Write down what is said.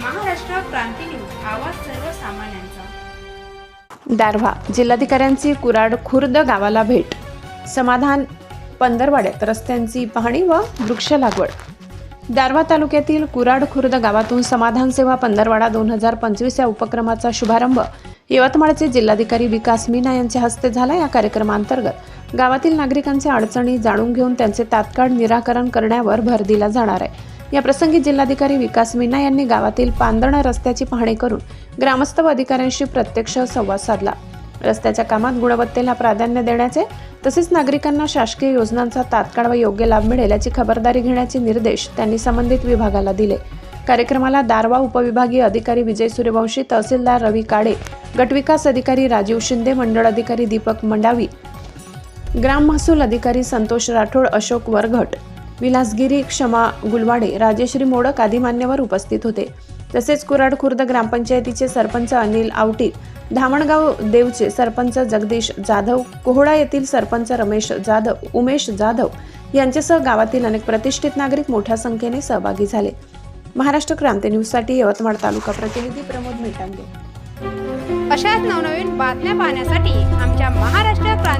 क्रांती news आवाज सर्वसामान्यांचा. दारव्हा जिल्हाधिकाऱ्यांची कुराड खुर्द गावाला भेट. समाधान पंधरवाड्यात रस्त्यांची पाहणी व वृक्ष लागवड. दारव्हा तालुक्यातील कुराड खुर्द गावातून समाधान सेवा पंधरवाडा दोन हजार पंचवीस या उपक्रमाचा शुभारंभ यवतमाळचे जिल्हाधिकारी विकास मीना यांच्या हस्ते झाला. या कार्यक्रमांतर्गत गावातील नागरिकांच्या अडचणी जाणून घेऊन त्यांचे तात्काळ निराकरण करण्यावर भर दिला जाणार आहे. या प्रसंगी जिल्हाधिकारी विकास मीना यांनी गावातील पांदण रस्त्याची पाहणी करून ग्रामस्थ व अधिकाऱ्यांशी प्रत्यक्ष संवाद साधला. रस्त्याच्या कामात गुणवत्तेला प्राधान्य देण्याचे तसेच नागरिकांना शासकीय योजनांचा तात्काळ व योग्य लाभ मिळेल याची खबरदारी घेण्याचे निर्देश त्यांनी संबंधित विभागाला दिले. कार्यक्रमाला दारवा उपविभागीय अधिकारी विजय सूर्यवंशी तहसीलदार रवी काडे गटविकास अधिकारी राजीव शिंदे मंडळ अधिकारी दीपक मंडावी ग्राम महसूल अधिकारी संतोष राठोड अशोक वरघट विलासगिरी क्षमा गुलवाडे राजेश्री मोडक आदी मान्यवर उपस्थित होते. तसेच कुराड खुर्द ग्रामपंचायतीचे सरपंच अनिल आवटी धामणगाव देवचे सरपंच जगदीश जाधव कोहळा येथील सरपंच रमेश जाधव उमेश जाधव यांच्यासह गावातील अनेक प्रतिष्ठित नागरिक मोठ्या संख्येने सहभागी झाले. महाराष्ट्र क्रांती न्यूजसाठी यवतमाळ तालुका प्रतिनिधी प्रमोद मेटांगे अशाच नवनवीन बातम्या पाहण्यासाठी आमच्या महाराष्ट्र क्रांती